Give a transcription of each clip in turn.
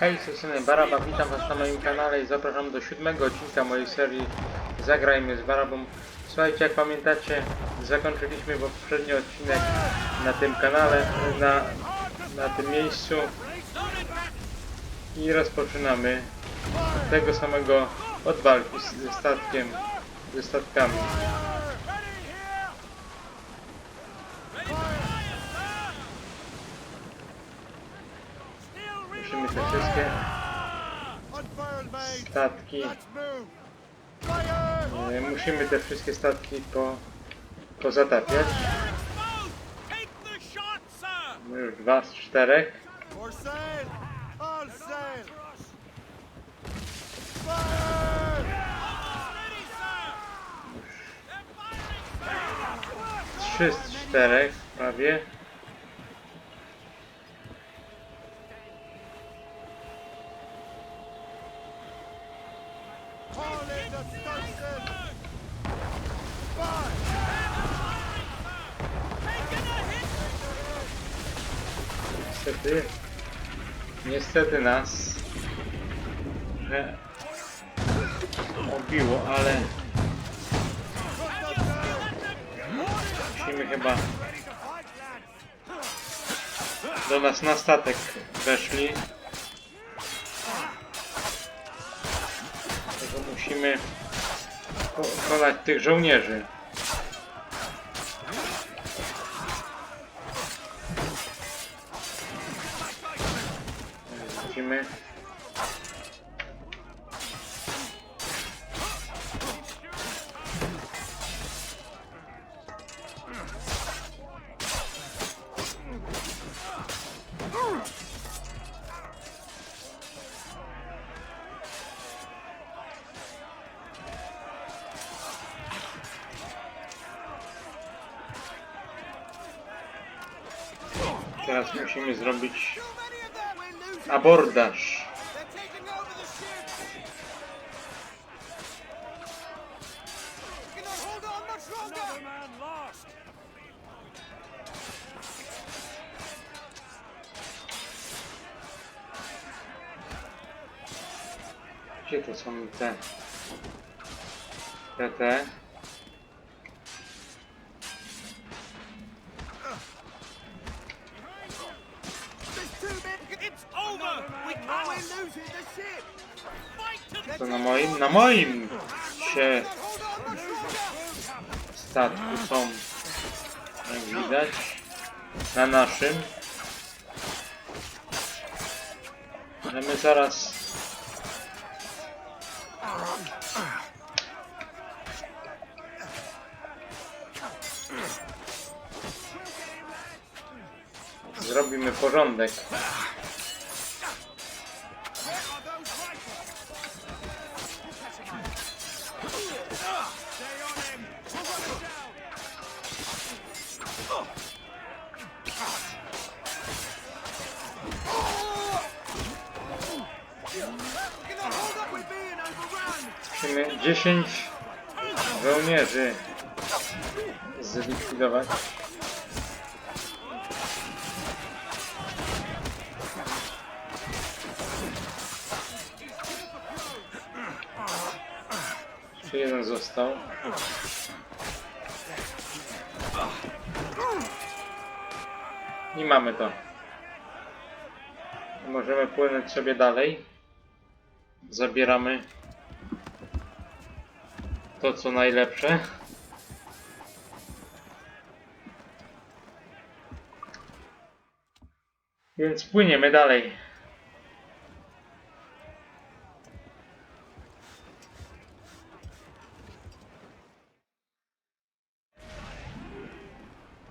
Hej, z Baraba, witam was na moim kanale i zapraszam do siódmego odcinka mojej serii Zagrajmy z Barabą. Słuchajcie, jak pamiętacie, zakończyliśmy poprzedni odcinek na tym kanale, na, na tym miejscu i rozpoczynamy tego samego od walki z- ze statkiem, ze statkami. Musimy te wszystkie statki E, Musimy te wszystkie statki po, pozatapiać. Sir. Już dwa z czterech. Trzy z czterech prawie. Haul in the stunsail! Fire! Taking a hit. Niestety. Niestety nas. Że obiło, ale musimy chyba do nas na statek weszli. Dlatego musimy pokonać tych żołnierzy. Teraz musimy zrobić abordaż. Gdzie to są te? Te, te. To na moim, na moim się statku są. Jak widać. Na naszym. Ale my zaraz zrobimy porządek. Musimy 10 żołnierzy zlikwidować. Jeszcze jeden został. I mamy to. Możemy płynąć sobie dalej. Zabieramy to co najlepsze. Więc płyniemy dalej.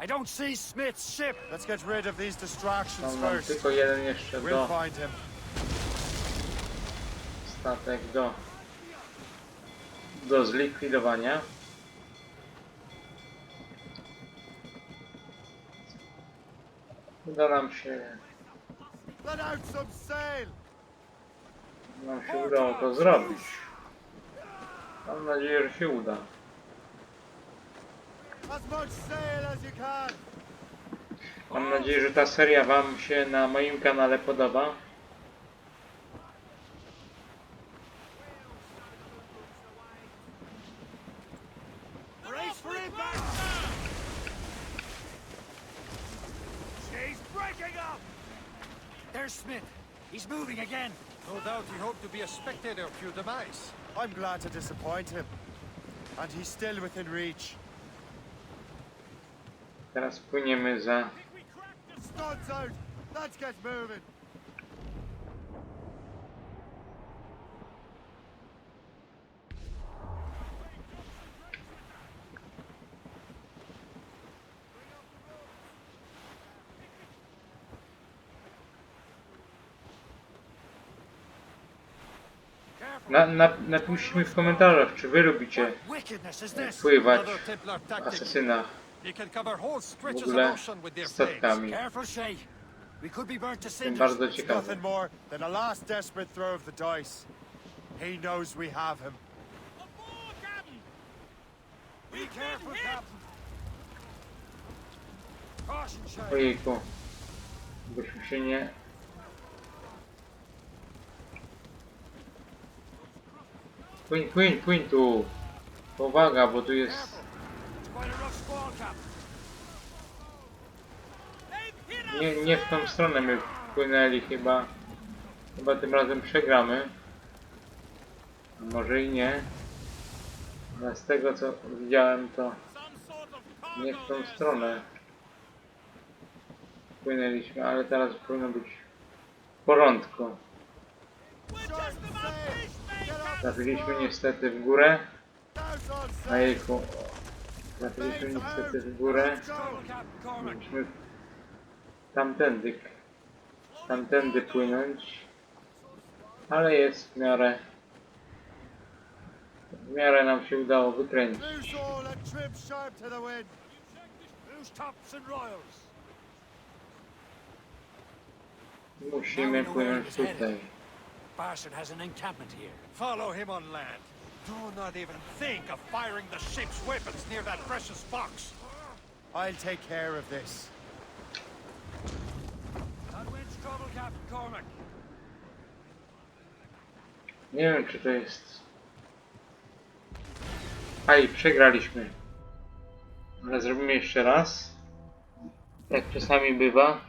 I don't see Smith's ship. Let's get rid of these distractions first. tylko jeden jeszcze do statek do do zlikwidowania. Uda nam się nam się udało to zrobić. Mam nadzieję, że się uda. Mam nadzieję, że ta seria Wam się na moim kanale podoba. There's Smith. He's moving again. No doubt he hoped to be a spectator of your demise. I'm glad to disappoint him. And he's still within reach. Teraz płyniemy za Studs out! Let's get moving! Na, na, w komentarzach, czy wy lubicie pływać w asesynach w ogóle statkami. Jestem bardzo ciekawy. He knows we have him. Be careful, Captain. Ojejku. Byśmy się nie... Płyń, płyń, płyń tu. Uwaga, bo tu jest... Nie, nie w tą stronę my wpłynęli chyba. Chyba tym razem przegramy. A może i nie. Ale z tego co widziałem to nie w tą stronę płynęliśmy, ale teraz powinno być w porządku. Trafiliśmy niestety w górę. Jejku. Trafiliśmy niestety w górę. Musimy tamtędy, tamtędy płynąć. Ale jest w miarę, w miarę nam się udało wykręcić. Musimy płynąć tutaj. Barson has an encampment here. Follow him on land. Do not even think of firing the ship's weapons near that precious box. I'll take care of this. That wind's trouble, Captain Cormac. Nie wiem czy to jest... Aj, przegraliśmy. Ale zrobimy jeszcze raz. Jak czasami bywa.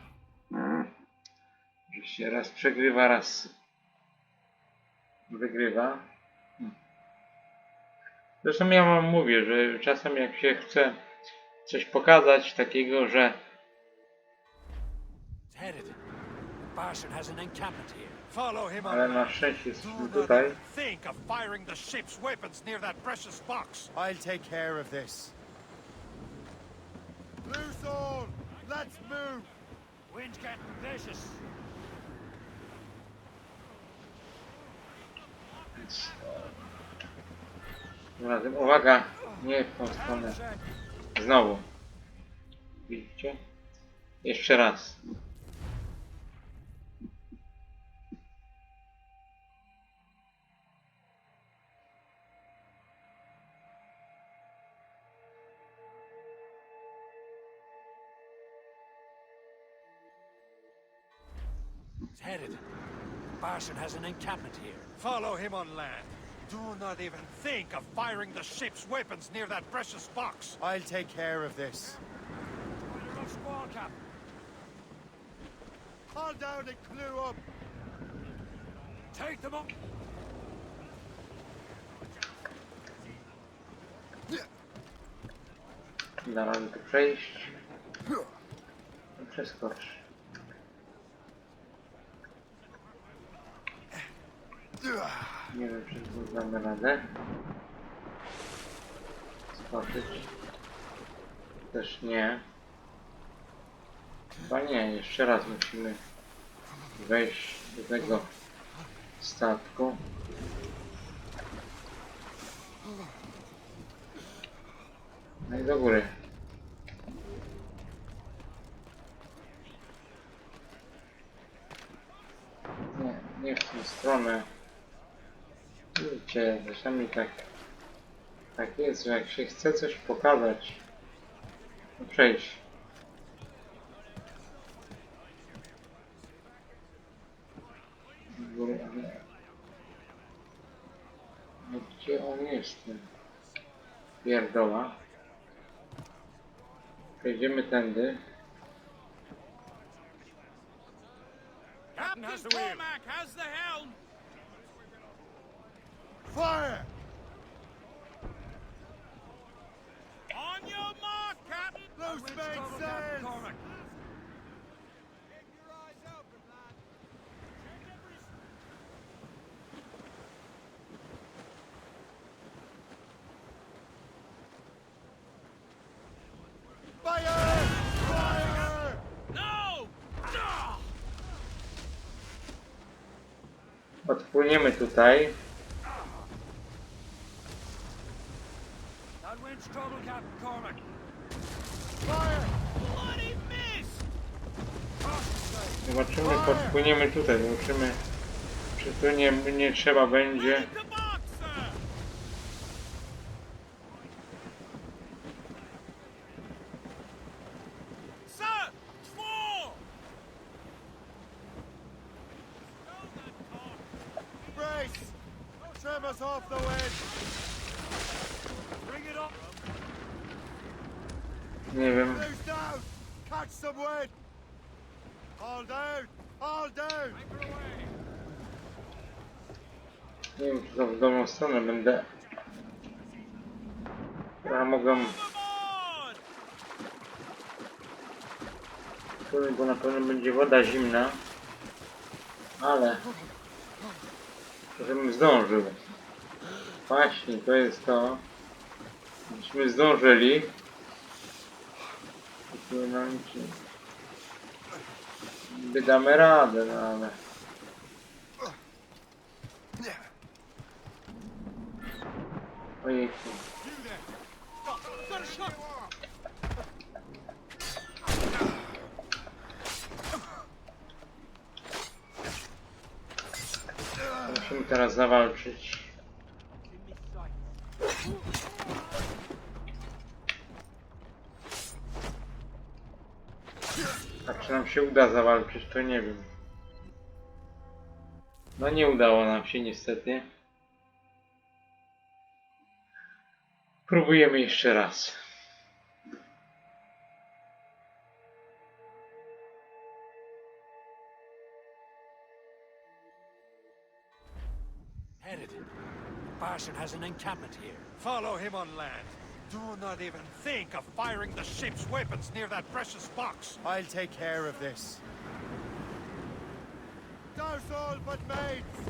Że się raz przegrywa, raz wygrywa. Zresztą ja wam mówię, że czasem jak się chce coś pokazać takiego, że ale na szczęście jesteśmy tutaj. even think of firing the ship's weapons near that precious box. I'll take care of this. Loose! Let's move! Wind's getting vicious. Więc, Tym razem uwaga, nie w tą stronę. Znowu. Widzicie? Jeszcze raz. Headed. Barson has an encampment here. Follow him on land. Do not even think of firing the ship's weapons near that precious box. I'll take care of this. Quite a rough squall, Captain. Haul down and clue up! Take them up. Da radę tu przejść. Przeskocz. Nie wiem, czy tu damy radę. Skoczyć. Też nie. Chyba nie, jeszcze raz musimy wejść do tego statku. No i do góry. Nie, nie w tą stronę. Wiecie, czasami tak, tak jest, że jak się chce coś pokazać, to przejść. No gdzie on jest, ten pierdoła? Przejdziemy tędy. Captain Cormac has the helm! Fire! On your mark, Captain. Loose! No! No! Odpłyniemy tutaj. That wind's trouble, Captain Cormac. Fire! Bloody miss! Zobaczymy, podpłyniemy tutaj. Zobaczymy, czy tu nie, nie trzeba będzie. Trim us off the wind! Nie wiem. Nie wiem, czy to w dobrą stronę będę. Ja mogę bo na pewno będzie woda zimna. Ale... Żebym zdążył. Właśnie, to jest to. Myśmy zdążyli. By damy radę, no ale... Ojejku. Musimy teraz zawalczyć. A czy nam się uda zawalczyć, to nie wiem. No nie udało nam się niestety. Próbujemy jeszcze raz. Headed. Barson has an encampment here. Follow him on land. Do not even think of firing the ship's weapons near that precious box. I'll take care of this. Douse all but mates!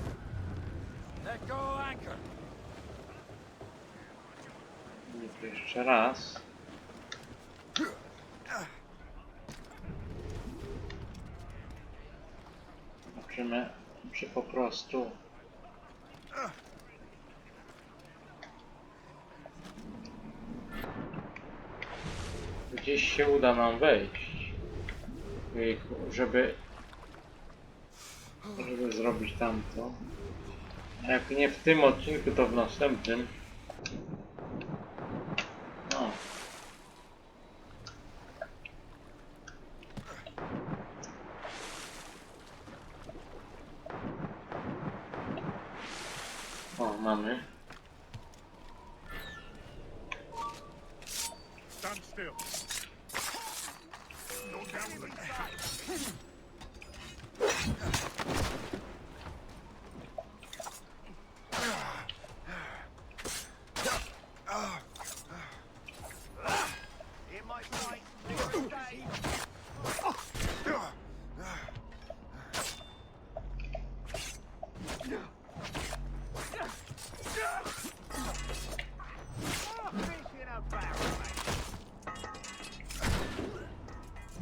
Let go anchor. Nie, to jeszcze raz. Zobaczymy, czy po prostu gdzieś się uda nam wejść, żeby żeby zrobić tamto. Jak nie w tym odcinku, to w następnym.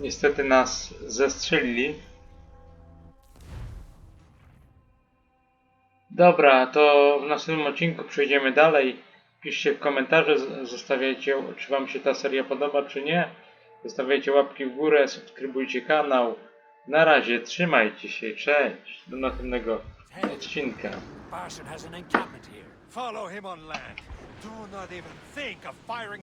Niestety nas zestrzelili. Dobra, to w następnym odcinku przejdziemy dalej. Piszcie w komentarze, zostawiajcie, czy Wam się ta seria podoba, czy nie. Zostawiajcie łapki w górę, subskrybujcie kanał. Na razie, trzymajcie się, cześć. Do następnego odcinka. Follow him on land. Do not even think of firing